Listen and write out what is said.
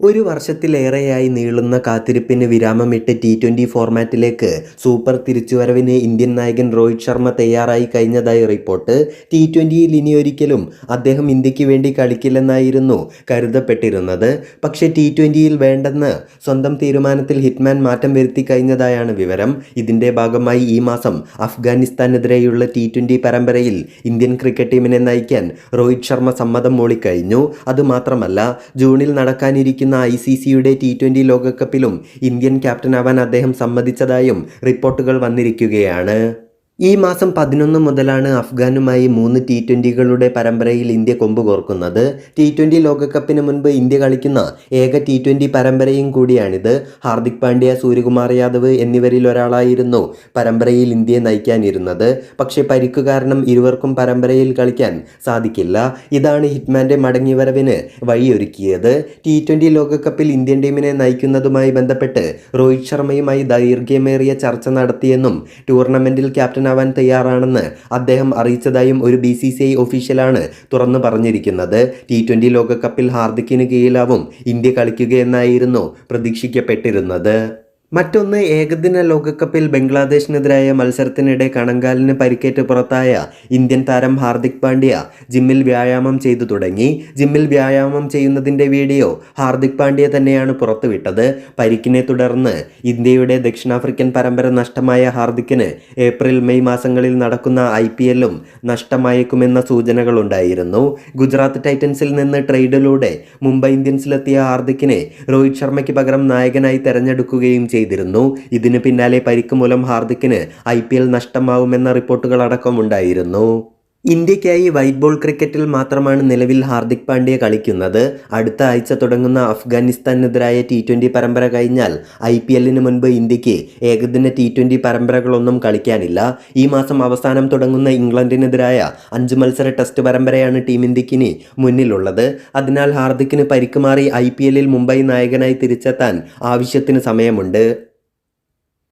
ഒരു വർഷത്തിലേറെയായി നീളുന്ന കാത്തിരിപ്പിന് വിരാമമിട്ട് ടി ട്വന്റി ഫോർമാറ്റിലേക്ക് സൂപ്പർ തിരിച്ചുവരവിന് ഇന്ത്യൻ നായകൻ രോഹിത് ശർമ്മ തയ്യാറായി കഴിഞ്ഞതായി റിപ്പോർട്ട്. ടി ട്വന്റിയിൽ ഇനിയൊരിക്കലും അദ്ദേഹം ഇന്ത്യയ്ക്ക് വേണ്ടി കളിക്കില്ലെന്നായിരുന്നു കരുതപ്പെട്ടിരുന്നത്. പക്ഷേ ടി ട്വന്റിയിൽ വേണ്ടെന്ന് സ്വന്തം തീരുമാനത്തിൽ ഹിറ്റ്മാൻ മാറ്റം വരുത്തി കഴിഞ്ഞതായാണ് വിവരം. ഇതിന്റെ ഭാഗമായി ഈ മാസം അഫ്ഗാനിസ്ഥാനെതിരെയുള്ള ടി ട്വന്റി പരമ്പരയിൽ ഇന്ത്യൻ ക്രിക്കറ്റ് ടീമിനെ നയിക്കാൻ രോഹിത് ശർമ്മ സമ്മതം മൂളിക്കഴിഞ്ഞു. അതുമാത്രമല്ല ജൂണിൽ നടക്കാനിരിക്കുന്ന ഐ സി സിയുടെ ടി ട്വന്റി ലോകകപ്പിലും ഇന്ത്യൻ ക്യാപ്റ്റനാവാൻ അദ്ദേഹം സമ്മതിച്ചതായും റിപ്പോർട്ടുകൾ വന്നിരിക്കുകയാണ്. ഈ മാസം പതിനൊന്ന് മുതലാണ് അഫ്ഗാനുമായി മൂന്ന് ടി ട്വന്റികളുടെ പരമ്പരയിൽ ഇന്ത്യ കൊമ്പ് കോർക്കുന്നത്. ടി ട്വന്റി ലോകകപ്പിന് മുൻപ് ഇന്ത്യ കളിക്കുന്ന ഏക ടി ട്വന്റി പരമ്പരയും കൂടിയാണിത്. ഹാർദിക് പാണ്ഡ്യ സൂര്യകുമാർ യാദവ് എന്നിവരിൽ ഒരാളായിരുന്നു പരമ്പരയിൽ ഇന്ത്യയെ നയിക്കാനിരുന്നത്. പക്ഷേ പരിക്കു കാരണം ഇരുവർക്കും പരമ്പരയിൽ കളിക്കാൻ സാധിക്കില്ല. ഇതാണ് ഹിറ്റ്മാന്റെ മടങ്ങിവരവിന് വഴിയൊരുക്കിയത്. ടി ട്വന്റി ലോകകപ്പിൽ ഇന്ത്യൻ ടീമിനെ നയിക്കുന്നതുമായി ബന്ധപ്പെട്ട് രോഹിത് ശർമ്മയുമായി ദൈർഘ്യമേറിയ ചർച്ച നടത്തിയെന്നും ടൂർണമെന്റിൽ ക്യാപ്റ്റൻ ആവാൻ തയ്യാറാണെന്ന് അദ്ദേഹം അറിയിച്ചതായും ഒരു ബി സി സി ഐ ഒഫീഷ്യലാണ് തുറന്നു പറഞ്ഞിരിക്കുന്നത്. ടി ട്വന്റി ലോകകപ്പിൽ ഹാർദിക്കിന് കീഴിലാവും ഇന്ത്യ കളിക്കുകയെന്നായിരുന്നു പ്രതീക്ഷിക്കപ്പെട്ടിരുന്നത്. മറ്റൊന്ന് ഏകദിന ലോകകപ്പിൽ ബംഗ്ലാദേശിനെതിരായ മത്സരത്തിനിടെ കണങ്കാലിന് പരിക്കേറ്റ് പുറത്തായ ഇന്ത്യൻ താരം ഹാർദിക് പാണ്ഡ്യ ജിമ്മിൽ വ്യായാമം ചെയ്തു തുടങ്ങി. ജിമ്മിൽ വ്യായാമം ചെയ്യുന്നതിന്റെ വീഡിയോ ഹാർദിക് പാണ്ഡ്യ തന്നെയാണ് പുറത്തുവിട്ടത്. പരിക്കിനെ തുടർന്ന് ഇന്ത്യയുടെ ദക്ഷിണാഫ്രിക്കൻ പരമ്പര നഷ്ടമായ ഹാർദിക്കിന് ഏപ്രിൽ മെയ് മാസങ്ങളിൽ നടക്കുന്ന ഐ പി എല്ലും നഷ്ടമായേക്കുമെന്ന സൂചനകളുണ്ടായിരുന്നു. ഗുജറാത്ത് ടൈറ്റൻസിൽ നിന്ന് ട്രേഡിലൂടെ മുംബൈ ഇന്ത്യൻസിലെത്തിയ ഹാർദിക്കിനെ രോഹിത് ശർമ്മയ്ക്ക് പകരം നായകനായി തെരഞ്ഞെടുക്കുകയും ചെയ്തിരുന്നു. ഇതിന് പിന്നാലെ പരിക്ക് മൂലം ഹാർദിക്കിന് ഐ പി എൽ നഷ്ടമാവുമെന്ന റിപ്പോർട്ടുകൾ അടക്കമുണ്ടായിരുന്നു ഇന്ത്യക്കായി വൈറ്റ് ബോൾ ക്രിക്കറ്റിൽ മാത്രമാണ് നിലവിൽ ഹാർദിക് പാണ്ഡ്യ കളിക്കുന്നത്. അടുത്ത ആഴ്ച തുടങ്ങുന്ന അഫ്ഗാനിസ്ഥാനെതിരായ ടി ട്വന്റി പരമ്പര കഴിഞ്ഞാൽ ഐ പി എല്ലിന് മുൻപ് ഇന്ത്യയ്ക്ക് ഏകദിന ടി ട്വന്റി പരമ്പരകളൊന്നും കളിക്കാനില്ല. ഈ മാസം അവസാനം തുടങ്ങുന്ന ഇംഗ്ലണ്ടിനെതിരായ അഞ്ച് മത്സര ടെസ്റ്റ് പരമ്പരയാണ് ടീം ഇന്ത്യക്കിന് മുന്നിലുള്ളത്. അതിനാൽ ഹാർദിക്കിന് പരിക്കുമാറി ഐ പി എല്ലിൽ മുംബൈ നായകനായി തിരിച്ചെത്താൻ ആവശ്യത്തിന് സമയമുണ്ട്.